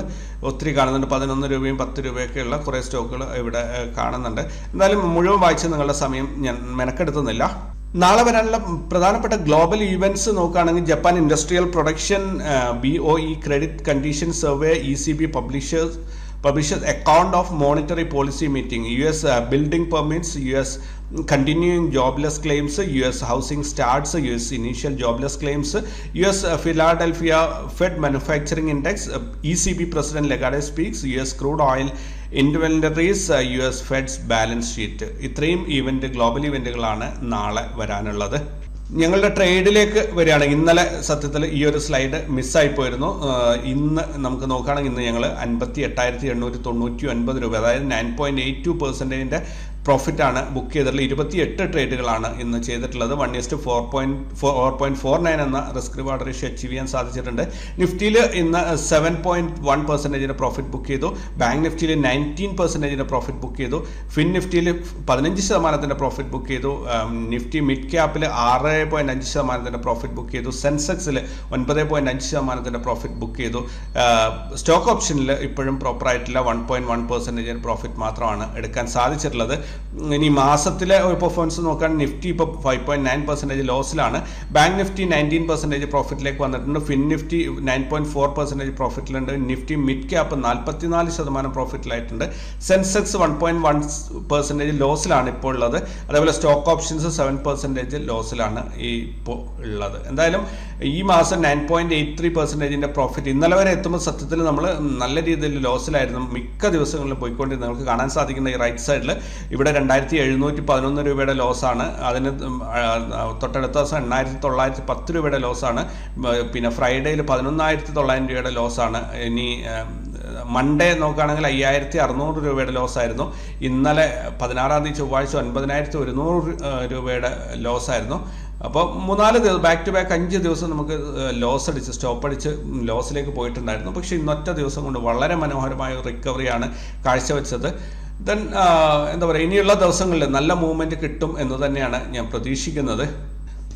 ഒത്തിരി കാണുന്നുണ്ട്. പതിനൊന്ന് രൂപയും പത്ത് രൂപയൊക്കെയുള്ള കുറേ സ്റ്റോക്കുകൾ ഇവിടെ കാണുന്നുണ്ട്. എന്തായാലും മുഴുവൻ വായിച്ച് നിങ്ങളുടെ സമയം ഞാൻ മെനക്കെടുത്തുന്നില്ല. നാളെ വരാനുള്ള പ്രധാനപ്പെട്ട ഗ്ലോബൽ ഇവന്റ്സ് നോക്കുകയാണെങ്കിൽ Japan industrial production B O E credit condition survey E C B publishers publishers account of monetary policy meeting U S building permits U S continuing jobless claims U S housing starts U S initial jobless claims U S Philadelphia Fed manufacturing index E C B president Lagarde speaks U S crude oil Fed's balance sheet ഇത്രയും event global ഇവന്റുകളാണ് നാളെ വരാനുള്ളത്. ഞങ്ങളുടെ ട്രേഡിലേക്ക് വരികയാണെങ്കിൽ ഇന്നലെ സത്യത്തിൽ ഈ ഒരു സ്ലൈഡ് മിസ്സായി പോയിരുന്നു ഇന്ന് നമുക്ക് നോക്കുകയാണെങ്കിൽ ഇന്ന് ഞങ്ങൾ അൻപത്തി എട്ടായിരത്തി എണ്ണൂറ്റി തൊണ്ണൂറ്റി ഒൻപത് രൂപ അതായത് നയൻ പോയിന്റ് എയ്റ്റ് ടു പെർസെന്റേജിന്റെ പ്രോഫിറ്റ് ആണ് ബുക്ക് ചെയ്തിട്ടുള്ള ഇരുപത്തിയെട്ട് ട്രേഡുകളാണ് ഇന്ന് ചെയ്തിട്ടുള്ളത്. One is to four point four point four nine എന്ന റിസ്ക് റിവാർഡ് റേഷ്യോ അച്ചീവ് ചെയ്യാൻ സാധിച്ചിട്ടുണ്ട്. നിഫ്റ്റിയിൽ ഇന്ന് സെവൻ പോയിന്റ് വൺ പെർസെന്റേജിന്റെ പ്രോഫിറ്റ് ബുക്ക് ചെയ്തു. ബാങ്ക് നിഫ്റ്റിയിൽ നയന്റീൻ പെർസെന്റേജിന്റെ പ്രോഫിറ്റ് ബുക്ക് ചെയ്തു. ഫിൻ നിഫ്റ്റിയിൽ പതിനഞ്ച് ശതമാനത്തിന്റെ പ്രോഫിറ്റ് ബുക്ക് ചെയ്തു. നിഫ്റ്റി മിഡ് ക്യാപ്പിൽ ആറ് പോയിന്റ് അഞ്ച് ശതമാനത്തിന്റെ പ്രോഫിറ്റ് ബുക്ക് ചെയ്തു. സെൻസെക്സിൽ ഒൻപത് പോയിന്റ് അഞ്ച് ശതമാനത്തിന്റെ പ്രോഫിറ്റ് ബുക്ക് ചെയ്തു. സ്റ്റോക്ക് ഓപ്ഷനിൽ ഇപ്പോഴും പ്രോപ്പറായിട്ടുള്ള വൺ പോയിന്റ് വൺ പെർസെന്റേജിന്റെ പ്രോഫിറ്റ് മാത്രമാണ് എടുക്കാൻ സാധിച്ചിട്ടുള്ളത്. ഇനി മാസത്തിലെ പെർഫോമൻസ് നോക്കാൻ നിഫ്റ്റി ഇപ്പോൾ ഫൈവ് പോയിന്റ് നയൻ പെർസെന്റേജ് ലോസിലാണ് ബാങ്ക് നിഫ്റ്റി നയന്റീൻ പെർസെന്റേജ് പ്രോഫിറ്റിലേക്ക് വന്നിട്ടുണ്ട്. Fin Nifty nine point four percentage പ്രോഫിറ്റിലുണ്ട് Nifty mid cap നാൽപ്പത്തിനാല് ശതമാനം പ്രോഫിറ്റിലായിട്ടുണ്ട് Sensex one point one percentage ലോസിലാണ് ഇപ്പോൾ ഉള്ളത്. അതേപോലെ സ്റ്റോക്ക് ഓപ്ഷൻസ് സെവൻ പെർസെന്റേജ് ലോസിലാണ് ഈ ഇപ്പോൾ ഉള്ളത്. എന്തായാലും ഈ മാസം നയൻ പോയിന്റ് എയ്റ്റ് ത്രീ പെർസെന്റേജിന്റെ പ്രോഫിറ്റ് ഇന്നലെ വരെ എത്തുമ്പോൾ സത്യത്തിൽ നമ്മൾ നല്ല രീതിയിൽ ലോസിലായിരുന്നു മിക്ക ദിവസങ്ങളിലും പോയിക്കൊണ്ടിരുന്നത്. നിങ്ങൾക്ക് കാണാൻ സാധിക്കുന്ന ഈ റൈറ്റ് സൈഡിൽ ഇവിടെ രണ്ടായിരത്തി എഴുന്നൂറ്റി പതിനൊന്ന് രൂപയുടെ ലോസാണ് അതിന് തൊട്ടടുത്ത ദിവസം എണ്ണായിരത്തി തൊള്ളായിരത്തി പത്ത് രൂപയുടെ ലോസാണ് പിന്നെ ഫ്രൈഡേയിൽ പതിനൊന്നായിരത്തി തൊള്ളായിരം രൂപയുടെ ലോസാണ് ഇനി മൺഡേ നോക്കുകയാണെങ്കിൽ അയ്യായിരത്തി അറുന്നൂറ് രൂപയുടെ ലോസ് ആയിരുന്നു. ഇന്നലെ പതിനാറാം തീയതി ചൊവ്വാഴ്ച ഒൻപതിനായിരത്തി ഒരുന്നൂറ് രൂപയുടെ ലോസ് ആയിരുന്നു. അപ്പോൾ മൂന്നാൽ ദിവസം ബാക്ക് ടു ബാക്ക് അഞ്ച് ദിവസം നമുക്ക് ലോസ് അടിച്ച് സ്റ്റോപ്പ് അടിച്ച് ലോസിലേക്ക് പോയിട്ടുണ്ടായിരുന്നു. പക്ഷേ ഇന്നൊറ്റ ദിവസം കൊണ്ട് വളരെ മനോഹരമായ റിക്കവറിയാണ് കാഴ്ചവെച്ചത്. ദെൻ എന്താ പറയുക ഇനിയുള്ള ദിവസങ്ങളിൽ നല്ല മൂവ്മെന്റ് കിട്ടും എന്ന് തന്നെയാണ് ഞാൻ പ്രതീക്ഷിക്കുന്നത്.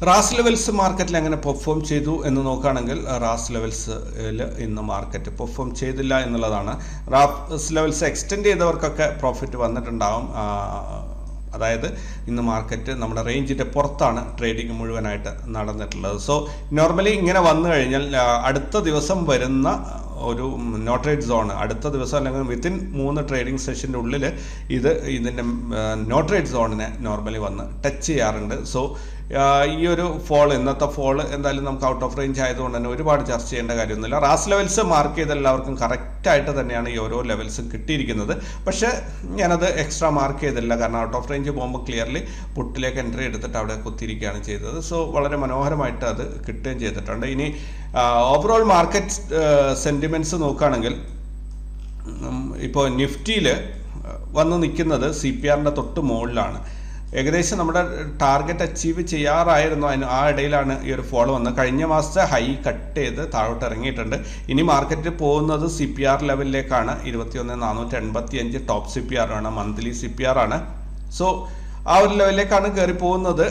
റാസ് ലെവൽസ് മാർക്കറ്റിൽ എങ്ങനെ പെർഫോം ചെയ്തു എന്ന് നോക്കുകയാണെങ്കിൽ റാസ് ലെവൽസിൽ ഇന്ന് മാർക്കറ്റ് പെർഫോം ചെയ്തില്ല എന്നുള്ളതാണ്. റാസ് ലെവൽസ് എക്സ്റ്റെൻഡ് ചെയ്തവർക്കൊക്കെ പ്രോഫിറ്റ് വന്നിട്ടുണ്ടാവും. അതായത് ഇന്ന് മാർക്കറ്റ് നമ്മുടെ റേഞ്ചിന്റെ പുറത്താണ് ട്രേഡിംഗ് മുഴുവനായിട്ട് നടന്നിട്ടുള്ളത്. സോ നോർമലി ഇങ്ങനെ വന്നു കഴിഞ്ഞാൽ അടുത്ത ദിവസം വരുന്ന ഒരു നോട്ടറേറ്റ് സോൺ അടുത്ത ദിവസം അല്ലെങ്കിൽ വിത്തിൻ മൂന്ന് ട്രേഡിംഗ് സെഷന്റെ ഉള്ളിൽ ഇത് ഇതിന്റെ നോട്ടറേറ്റ് സോണിനെ നോർമലി വന്ന് ടച്ച് ചെയ്യാറുണ്ട്. സോ ഈ ഒരു ഫോൾ ഇന്നത്തെ ഫോൾ എന്തായാലും നമുക്ക് ഔട്ട് ഓഫ് റേഞ്ച് ആയതുകൊണ്ട് തന്നെ ഒരുപാട് ചർച്ച ചെയ്യേണ്ട കാര്യമൊന്നുമില്ല. റാസ് ലെവൽസ് മാർക്ക് ചെയ്ത എല്ലാവർക്കും കറക്റ്റായിട്ട് തന്നെയാണ് ഈ ഓരോ ലെവൽസും കിട്ടിയിരിക്കുന്നത്. പക്ഷേ ഞാനത് എക്സ്ട്രാ മാർക്ക് ചെയ്തില്ല. കാരണം ഔട്ട് ഓഫ് റേഞ്ച് പോകുമ്പോൾ ക്ലിയർലി പുട്ടിലേക്ക് എൻട്രി എടുത്തിട്ട് അവിടെ കുത്തിയിരിക്കുകയാണ് ചെയ്തത്. സോ വളരെ മനോഹരമായിട്ട് അത് കിട്ടുകയും ചെയ്തിട്ടുണ്ട്. ഇനി ഓവറോൾ മാർക്കറ്റ് സെന്റിമെന്റ്സ് നോക്കുകയാണെങ്കിൽ ഇപ്പോൾ നിഫ്റ്റിയിൽ വന്ന് നിൽക്കുന്നത് സി പി ആറിന്റെ തൊട്ട് മുകളിലാണ്. ഏകദേശം നമ്മുടെ ടാർഗറ്റ് അച്ചീവ് ചെയ്യാറായിരുന്നു. അതിന് ആ ഇടയിലാണ് ഈ ഒരു ഫോൾ വന്നത്. കഴിഞ്ഞ മാസത്തെ ഹൈ കട്ട് ചെയ്ത് താഴോട്ട് ഇറങ്ങിയിട്ടുണ്ട്. ഇനി മാർക്കറ്റിൽ പോകുന്നത് സി പി ആർ ലെവലിലേക്കാണ് ഇരുപത്തിയൊന്ന് നാനൂറ്റി എൺപത്തി അഞ്ച് ടോപ്പ് സി പി ആർ ആണ്. മന്ത്ലി സി പി ആർ ആണ്. സോ ആ ഒരു ലെവലിലേക്കാണ് കയറി പോകുന്നത്.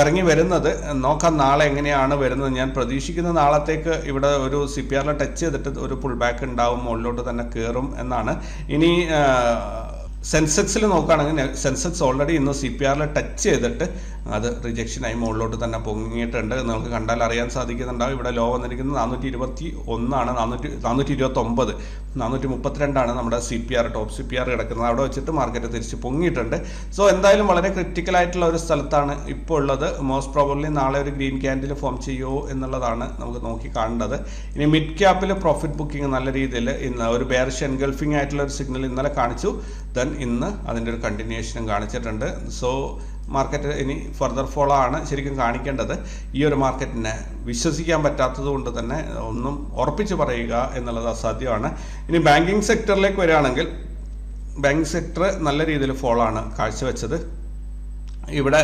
ഇറങ്ങി വരുന്നത്. നോക്കാം നാളെ എങ്ങനെയാണ് വരുന്നത്. ഞാൻ പ്രതീക്ഷിക്കുന്ന നാളത്തേക്ക് ഇവിടെ ഒരു സി പി ആറിൽ ടച്ച് ചെയ്തിട്ട് ഒരു പുൾ ബാക്ക് ഉണ്ടാവും. മുകളിലോട്ട് തന്നെ കയറും എന്നാണ്. ഇനി സെൻസെക്സിൽ നോക്കുകയാണെങ്കിൽ സെൻസെക്സ് ഓൾറെഡി ഇന്ന് സി പി ആറിൽ ടച്ച് ചെയ്തിട്ട് അത് റിജക്ഷനായി മുകളിലോട്ട് തന്നെ പൊങ്ങിയിട്ടുണ്ട്. നിങ്ങൾക്ക് കണ്ടാൽ അറിയാൻ സാധിക്കുന്നുണ്ടാവും. ഇവിടെ ലോ വന്നിരിക്കുന്നത് നാനൂറ്റി ഇരുപത്തി ഒന്നാണ് നാനൂറ്റി നാനൂറ്റി ഇരുപത്തി ഒമ്പത് നാനൂറ്റി മുപ്പത്തിരണ്ടാണ് നമ്മുടെ C P R top C P R കിടക്കുന്നത്. അവിടെ വെച്ചിട്ട് മാർക്കറ്റ് തിരിച്ച് പൊങ്ങിയിട്ടുണ്ട്. സോ എന്തായാലും വളരെ ക്രിട്ടിക്കൽ ആയിട്ടുള്ള ഒരു സ്ഥലത്താണ് ഇപ്പോൾ ഉള്ളത്. മോസ്റ്റ് പ്രോബബ്ലി നാളെ ഒരു ഗ്രീൻ ക്യാൻഡിൽ ഫോം ചെയ്യുമോ എന്നുള്ളതാണ് നമുക്ക് നോക്കി കാണേണ്ടത്. ഇനി മിഡ് ക്യാപ്പിൽ പ്രോഫിറ്റ് ബുക്കിംഗ് നല്ല രീതിയിൽ ഇന്ന് ഒരു ബെയറിഷ് എൻഗൾഫിംഗ് ആയിട്ടുള്ള ഒരു സിഗ്നൽ ഇന്നലെ കാണിച്ചു. ദെൻ ഇന്ന് അതിന്റെ ഒരു കണ്ടിന്യൂഷനും കാണിച്ചിട്ടുണ്ട്. സോ മാർക്കറ്റ് ഇനി ഫർദർ ഫോളോ ആണ് ശരിക്കും കാണിക്കേണ്ടത്. ഈ ഒരു മാർക്കറ്റിനെ വിശ്വസിക്കാൻ പറ്റാത്തത് കൊണ്ട് തന്നെ ഒന്നും ഉറപ്പിച്ച് പറയുക എന്നുള്ളത് അസാധ്യമാണ്. ഇനി ബാങ്കിങ് സെക്ടറിലേക്ക് വരികയാണെങ്കിൽ ബാങ്കിങ് സെക്ടർ നല്ല രീതിയിൽ ഫോളോ ആണ് കാഴ്ചവെച്ചത്. ഇവിടെ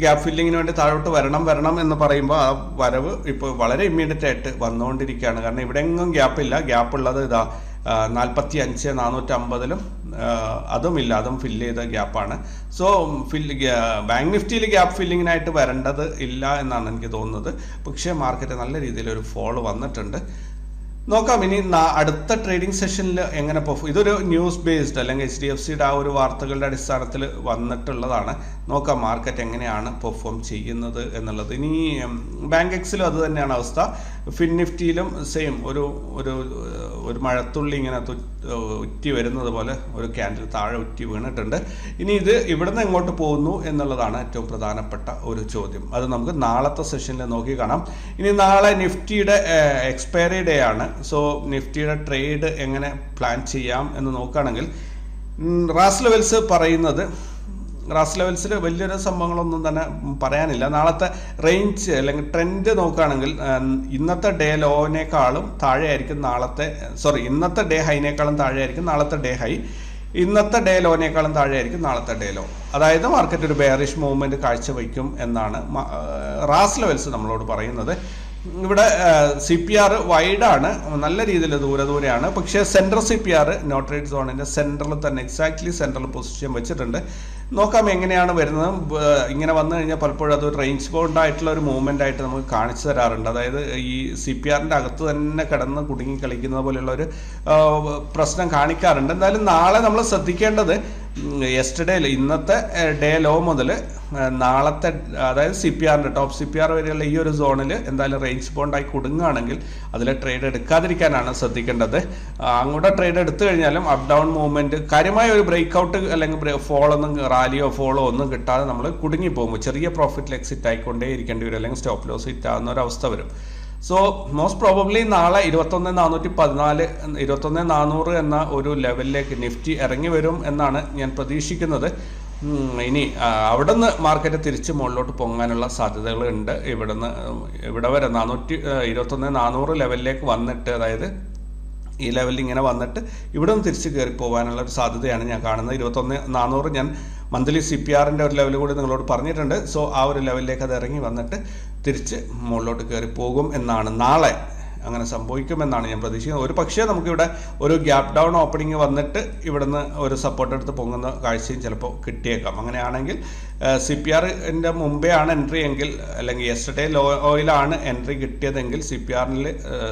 ഗ്യാപ്പ് ഫില്ലിങ്ങിന് വേണ്ടി താഴോട്ട് വരണം വരണം എന്ന് പറയുമ്പോൾ ആ വരവ് ഇപ്പോൾ വളരെ ഇമ്മീഡിയറ്റ് ആയിട്ട് വന്നുകൊണ്ടിരിക്കുകയാണ്. കാരണം ഇവിടെ എങ്ങും ഗ്യാപ്പില്ല ഗ്യാപ്പ് ഉള്ളത് ഇതാ നാൽപ്പത്തി അഞ്ച് നാനൂറ്റമ്പതിലും അതുമില്ല അതും ഫില്ല് ചെയ്ത ഗ്യാപ്പാണ് സോ ഫില്ല് ബാങ്ക് നിഫ്റ്റിയിൽ ഗ്യാപ്പ് ഫില്ലിങ്ങിനായിട്ട് വരേണ്ടത് ഇല്ല എന്നാണ് എനിക്ക് തോന്നുന്നത്. പക്ഷേ മാർക്കറ്റ് നല്ല രീതിയിൽ ഒരു ഫോൾ വന്നിട്ടുണ്ട്. നോക്കാം ഇനി അടുത്ത ട്രേഡിംഗ് സെഷനിൽ എങ്ങനെ പെർഫോം ഇതൊരു ന്യൂസ് ബേസ്ഡ് അല്ലെങ്കിൽ എച്ച് ഡി എഫ് സിയുടെ ആ ഒരു വാർത്തകളുടെ അടിസ്ഥാനത്തിൽ വന്നിട്ടുള്ളതാണ്. നോക്കാം മാർക്കറ്റ് എങ്ങനെയാണ് പെർഫോം ചെയ്യുന്നത് എന്നുള്ളത്. ഇനി ബാങ്ക് എക്സിലും അത് തന്നെയാണ് അവസ്ഥ. ഫിൻ നിഫ്റ്റിയിലും സെയിം ഒരു ഒരു ഒരു മഴത്തുള്ളി ഇങ്ങനെ ഉറ്റി വരുന്നത് പോലെ ഒരു ക്യാൻഡിൽ താഴെ ഉറ്റി വീണിട്ടുണ്ട്. ഇനി ഇത് ഇവിടുന്ന് എങ്ങോട്ട് പോകുന്നു എന്നുള്ളതാണ് ഏറ്റവും പ്രധാനപ്പെട്ട ഒരു ചോദ്യം. അത് നമുക്ക് നാളത്തെ സെഷനിൽ നോക്കി കാണാം. ഇനി നാളെ നിഫ്റ്റിയുടെ എക്സ്പയറി ഡേ ആണ്. സോ നിഫ്റ്റിയുടെ ട്രേഡ് എങ്ങനെ പ്ലാൻ ചെയ്യാം എന്ന് നോക്കുകയാണെങ്കിൽ റാസ് ലെവൽസ് പറയുന്നത് റാസ് ലെവൽസിൽ വലിയൊരു സംഭവങ്ങളൊന്നും തന്നെ പറയാനില്ല. നാളത്തെ റേഞ്ച് അല്ലെങ്കിൽ ട്രെൻഡ് നോക്കുകയാണെങ്കിൽ ഇന്നത്തെ ഡേ ലോനേക്കാളും താഴെയായിരിക്കും നാളത്തെ സോറി ഇന്നത്തെ ഡേ ഹൈനേക്കാളും താഴെയായിരിക്കും നാളത്തെ ഡേ ഹൈ ഇന്നത്തെ ഡേ ലോനേക്കാളും താഴെയായിരിക്കും നാളത്തെ ഡേ ലോ അതായത് മാർക്കറ്റ് ഒരു ബെയറിഷ് മൂവ്മെന്റ് കാഴ്ചവെക്കും എന്നാണ് റാസ് ലെവൽസ് നമ്മളോട് പറയുന്നത്. ഇവിടെ സി പി ആർ വൈഡാണ് നല്ല രീതിയിൽ ദൂരെ ദൂരെയാണ്. പക്ഷേ central C P R no trade സോണിന്റെ സെൻട്രൽ തന്നെ എക്സാക്ട്ലി സെൻട്രൽ പൊസിഷൻ വെച്ചിട്ടുണ്ട്. നോക്കാം എങ്ങനെയാണ് വരുന്നത്. ഇങ്ങനെ വന്നു കഴിഞ്ഞാൽ പലപ്പോഴും അത് റേഞ്ച് ബൗണ്ട് ആയിട്ടുള്ള ഒരു മൂവ്മെന്റ് ആയിട്ട് നമുക്ക് കാണിച്ചു തരാറുണ്ട്. അതായത് ഈ സി പി ആറിന്റെ അകത്ത് തന്നെ കിടന്ന് കുടുങ്ങി കളിക്കുന്ന പോലെയുള്ള ഒരു പ്രശ്നം കാണിക്കാറുണ്ട്. എന്തായാലും നാളെ നമ്മൾ ശ്രദ്ധിക്കേണ്ടത് യെസ്റ്റർഡേ ഇന്നത്തെ ഡേ ലോ മുതൽ നാളത്തെ അതായത് സി പി ആറിന്റെ ടോപ്പ് സി പി ആർ വരെയുള്ള ഈ ഒരു സോണിൽ എന്തായാലും റേഞ്ച് ബോണ്ടായി കുടുങ്ങുകയാണെങ്കിൽ അതിൽ ട്രേഡ് എടുക്കാതിരിക്കാനാണ് ശ്രദ്ധിക്കേണ്ടത്. അങ്ങോട്ട് ട്രേഡ് എടുത്തു കഴിഞ്ഞാലും അപ്പ് ഡൗൺ മൂവ്മെന്റ് കാര്യമായ ഒരു ബ്രേക്ക് ഔട്ട് അല്ലെങ്കിൽ ഒന്നും റാലിയോ ഫോളോ ഒന്നും കിട്ടാതെ നമ്മൾ കുടുങ്ങി പോകുമ്പോൾ ചെറിയ പ്രോഫിറ്റിൽ എക്സിറ്റ് ആയിക്കൊണ്ടേ ഇരിക്കേണ്ടി വരും അല്ലെങ്കിൽ സ്റ്റോപ്പ് ലോസ് ഹിറ്റ് ആകുന്ന ഒരു അവസ്ഥ വരും. സോ മോസ്റ്റ് പ്രോബബ്ലി നാളെ ഇരുപത്തൊന്ന് നാനൂറ്റി പതിനാല് ഇരുപത്തൊന്ന് നാനൂറ് എന്ന ഒരു ലെവലിലേക്ക് നിഫ്റ്റി ഇറങ്ങി വരും എന്നാണ് ഞാൻ പ്രതീക്ഷിക്കുന്നത്. ഇനി അവിടെ നിന്ന് മാർക്കറ്റ് തിരിച്ച് മുകളിലോട്ട് പൊങ്ങാനുള്ള സാധ്യതകളുണ്ട്. ഇവിടെ നിന്ന് ഇവിടെ വരെ നാനൂറ്റി ഇരുപത്തൊന്ന് നാനൂറ് ലെവലിലേക്ക് വന്നിട്ട് അതായത് ഈ ലെവലിൽ ഇങ്ങനെ വന്നിട്ട് ഇവിടെ നിന്ന് തിരിച്ച് കയറി പോകാനുള്ള ഒരു സാധ്യതയാണ് ഞാൻ കാണുന്നത്. ഇരുപത്തൊന്ന് നാനൂറ് ഞാൻ മന്ത്ലി സി പി ആറിന്റെ ഒരു ലെവൽ കൂടി നിങ്ങളോട് പറഞ്ഞിട്ടുണ്ട്. സോ ആ ഒരു ലെവലിലേക്ക് അത് ഇറങ്ങി വന്നിട്ട് തിരിച്ച് മുകളിലോട്ട് കയറി പോകും എന്നാണ് നാളെ അങ്ങനെ സംഭവിക്കുമെന്നാണ് ഞാൻ പ്രതീക്ഷിക്കുന്നത്. ഒരു പക്ഷേ നമുക്കിവിടെ ഒരു ഗ്യാപ് ഡൗൺ ഓപ്പണിംഗ് വന്നിട്ട് ഇവിടുന്ന് ഒരു സപ്പോർട്ട് എടുത്ത് പൊങ്ങുന്ന കാഴ്ചയും ചിലപ്പോൾ കിട്ടിയേക്കാം. അങ്ങനെയാണെങ്കിൽ സി പി ആറിന്റെ മുമ്പേ ആണ് എൻട്രി എങ്കിൽ അല്ലെങ്കിൽ യെസ്റ്റർഡേ ലോ ഓയിലാണ് എൻട്രി കിട്ടിയതെങ്കിൽ സി പി ആറിൽ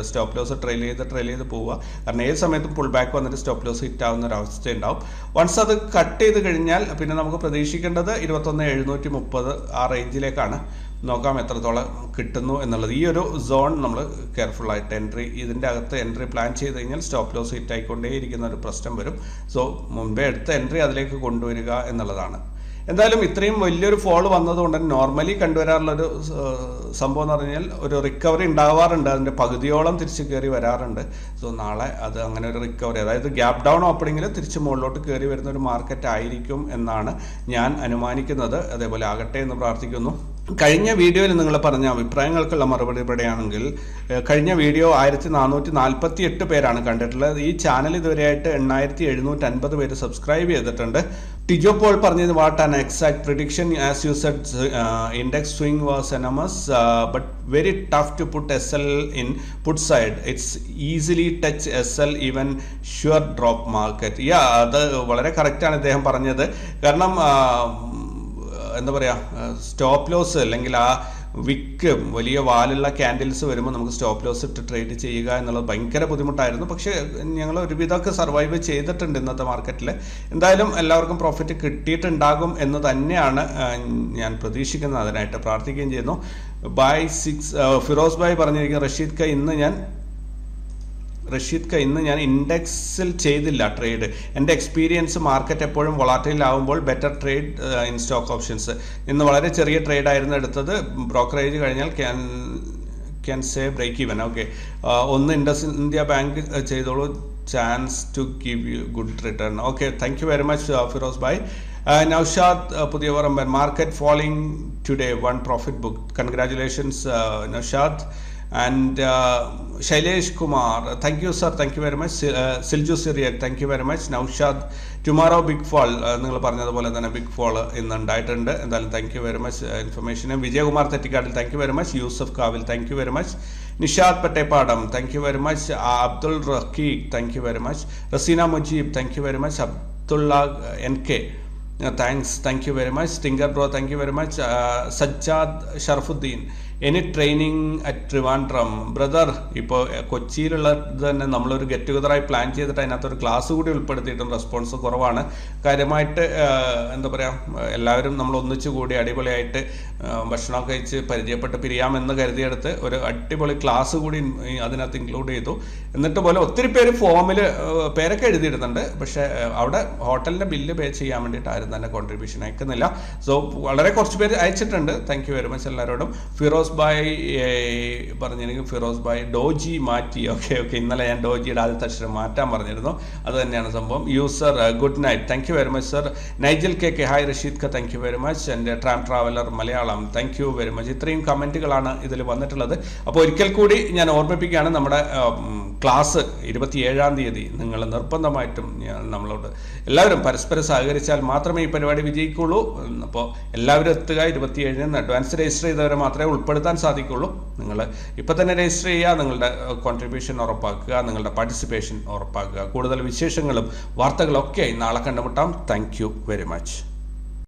സ്റ്റോപ്പ് ലോസ് ട്രെയിൽ ചെയ്ത് ട്രെയിൽ ചെയ്ത് പോവുക. കാരണം ഏത് സമയത്തും പുൾ ബാക്ക് വന്നിട്ട് സ്റ്റോപ്പ് ലോസ് ഹിറ്റ് ആവുന്ന ഒരു അവസ്ഥ ഉണ്ടാവും. വൺസ് അത് കട്ട് ചെയ്ത് കഴിഞ്ഞാൽ പിന്നെ നമുക്ക് പ്രതീക്ഷിക്കേണ്ടത് ഇരുപത്തൊന്ന് എഴുന്നൂറ്റി മുപ്പത് ആ റേഞ്ചിലേക്കാണ് നോക്കാം എത്രത്തോളം കിട്ടുന്നു എന്നുള്ളത്. ഈ ഒരു സോൺ നമ്മൾ കെയർഫുള്ളായിട്ട് എൻട്രി ഇതിന്റെ അകത്ത് എൻട്രി പ്ലാൻ ചെയ്ത് കഴിഞ്ഞാൽ സ്റ്റോപ്പ് ലോസ് ഹിറ്റ് ആയിക്കൊണ്ടേയിരിക്കുന്ന ഒരു പ്രശ്നം വരും. സോ മുമ്പേ എടുത്ത എൻട്രി അതിലേക്ക് കൊണ്ടുവരിക എന്നുള്ളതാണ്. എന്തായാലും ഇത്രയും വലിയൊരു ഫോൾ വന്നതുകൊണ്ട് നോർമലി കണ്ടുവരാറുള്ളൊരു സംഭവം എന്ന് പറഞ്ഞാൽ ഒരു റിക്കവറി ഉണ്ടാവാറുണ്ട്. അതിന്റെ പകുതിയോളം തിരിച്ച് കയറി വരാറുണ്ട്. സോ നാളെ അത് അങ്ങനെ ഒരു റിക്കവറി അതായത് ഗ്യാപ് ഡൗൺ ഓപ്പണിങ്ങിൽ തിരിച്ച് മുകളിലോട്ട് കയറി വരുന്ന ഒരു മാർക്കറ്റ് ആയിരിക്കും എന്നാണ് ഞാൻ അനുമാനിക്കുന്നത്. അതേപോലെ ആകട്ടെ എന്ന് പ്രാർത്ഥിക്കുന്നു. കഴിഞ്ഞ വീഡിയോയിൽ നിങ്ങൾ പറഞ്ഞ അഭിപ്രായങ്ങൾക്കുള്ള മറുപടി ഇവിടെയാണെങ്കിൽ കഴിഞ്ഞ വീഡിയോ ആയിരത്തി നാനൂറ്റി നാൽപ്പത്തി എട്ട് പേരാണ് കണ്ടിട്ടുള്ളത്. ഈ ചാനൽ ഇതുവരെയായിട്ട് എണ്ണായിരത്തി എഴുന്നൂറ്റി അൻപത് പേര് സബ്സ്ക്രൈബ് ചെയ്തിട്ടുണ്ട്. ടിജോ പോൾ പറഞ്ഞത് what an exact prediction as you said index swing was enormous but very tough to put S L in put side. It's easily touch S L even sure drop market. Yeah അത് വളരെ കറക്റ്റാണ് ഇദ്ദേഹം പറഞ്ഞത്. കാരണം എന്താ പറയുക stop loss അല്ലെങ്കിൽ ആ വിക്ക് വലിയ വാലുള്ള ക്യാൻഡിൽസ് വരുമ്പോൾ നമുക്ക് സ്റ്റോപ്പ് ലോസ് ഇട്ട് ട്രേഡ് ചെയ്യുക എന്നുള്ളത് ഭയങ്കര ബുദ്ധിമുട്ടായിരുന്നു. പക്ഷേ ഞങ്ങൾ ഒരുവിധമൊക്കെ സർവൈവ് ചെയ്തിട്ടുണ്ട് ഇന്നത്തെ മാർക്കറ്റിൽ എന്തായാലും എല്ലാവർക്കും പ്രോഫിറ്റ് കിട്ടിയിട്ടുണ്ടാകും എന്ന് തന്നെയാണ് ഞാൻ പ്രതീക്ഷിക്കുന്നത്. അതിനായിട്ട് പ്രാർത്ഥിക്കുകയും ചെയ്യുന്നു. ബൈ സിക്സ് ഫിറോസ് ബായ് പറഞ്ഞിരിക്കുന്ന റഷീദ് ക ഇന്ന് ഞാൻ റഷീദ് ക ഇന്ന് ഞാൻ ഇൻഡെക്സിൽ ചെയ്തില്ല ട്രേഡ്. എന്റെ എക്സ്പീരിയൻസ് മാർക്കറ്റ് എപ്പോഴും വളാറ്റൈൽ ആകുമ്പോൾ better trade in stock options. ഇന്ന് വളരെ ചെറിയ ട്രേഡ് ആയിരുന്നു എടുത്തത്. ബ്രോക്കറേജ് കഴിഞ്ഞാൽ can can say break even. Okay. ഒന്ന് ഇൻഡസ് ഇന്ത്യ ബാങ്ക് ചെയ്തോളൂ. Chance to give you good return. Okay thank you very much Firoz bhai Naushad Puthiya Paramban market falling today one profit book congratulations Naushad. And Shailesh Kumar thank you sir thank you very much Silju Cyriac thank you very much Naushad tomorrow big fall നിങ്ങൾ പറഞ്ഞതുപോലെ തന്നെ big fall ഇന്ന് ഉണ്ടായിട്ടുണ്ട് എന്തായാലും thank you very much ഇൻഫർമേഷന് Vijayakumar Thettikkattil thank you very much Yusuf Kavil thank you very much Nishad Pattepadam thank you very much Abdul Raheeq thank you very much Raseena Mujeeb thank you very much Abdulla N K thanks thank you very much Tinker bro thank you very much Sajjad Sharafuddin any training at Trivandrum brother ഇപ്പോൾ കൊച്ചിയിലുള്ളത് തന്നെ നമ്മളൊരു get ടുഗതറായി plan ചെയ്തിട്ട് അതിനകത്തൊരു class കൂടി ഉൾപ്പെടുത്തിയിട്ടും response കുറവാണ്. കാര്യമായിട്ട് എന്താ പറയുക എല്ലാവരും നമ്മൾ ഒന്നിച്ചു കൂടി അടിപൊളിയായിട്ട് ഭക്ഷണം കഴിച്ച് പരിചയപ്പെട്ട് പിരിയാമെന്ന് കരുതിയെടുത്ത് ഒരു അടിപൊളി ക്ലാസ് കൂടി അതിനകത്ത് ഇൻക്ലൂഡ് ചെയ്തു. എന്നിട്ട് പോലെ ഒത്തിരി പേര് ഫോമിൽ പേരൊക്കെ എഴുതിയിടുന്നുണ്ട്. പക്ഷേ അവിടെ ഹോട്ടലിന്റെ ബില്ല് പേ ചെയ്യാൻ വേണ്ടിയിട്ട് ആരും തന്നെ കോൺട്രിബ്യൂഷൻ അയക്കുന്നില്ല. സോ വളരെ കുറച്ച് പേര് അയച്ചിട്ടുണ്ട്. താങ്ക് വെരി മച്ച് എല്ലാവരോടും. ഫിറോസ് ബായ് പറഞ്ഞിരുന്നെങ്കിൽ ഫിറോസ് ബായ് ഡോജി മാറ്റി ഓക്കെ ഓക്കെ ഇന്നലെ ഞാൻ ഡോജിയുടെ ആദ്യത്തെ അക്ഷരം മാറ്റാൻ പറഞ്ഞിരുന്നു. അത് തന്നെയാണ് സംഭവം. User good night. Thank you very much sir Nigel K K hi Rasheed ക താങ്ക് യു വെരി മച്ച് എന്റെ tram traveller Malayalam thank you very much ഇത്രയും കമന്റുകളാണ് ഇതിൽ വന്നിട്ടുള്ളത്. അപ്പോൾ ഒരിക്കൽ കൂടി ഞാൻ ഓർമ്മിപ്പിക്കുകയാണ് നമ്മുടെ ക്ലാസ് ഇരുപത്തിയേഴാം തീയതി. നിങ്ങൾ നിർബന്ധമായിട്ടും നമ്മളോട് എല്ലാവരും പരസ്പരം സഹകരിച്ചാൽ മാത്രമേ ഈ പരിപാടി വിജയിക്കുള്ളൂ. അപ്പോൾ എല്ലാവരും എത്തുക. ഇരുപത്തിയേഴിന് അഡ്വാൻസ് രജിസ്റ്റർ ചെയ്തവരെ മാത്രമേ ഉൾപ്പെടുത്താൻ സാധിക്കുള്ളൂ. നിങ്ങൾ ഇപ്പം തന്നെ രജിസ്റ്റർ ചെയ്യുക നിങ്ങളുടെ കോൺട്രിബ്യൂഷൻ ഉറപ്പാക്കുക നിങ്ങളുടെ പാർട്ടിസിപ്പേഷൻ ഉറപ്പാക്കുക. കൂടുതൽ വിശേഷങ്ങളും വാർത്തകളൊക്കെ നാളെ കണ്ടുമുട്ടാം. Thank very much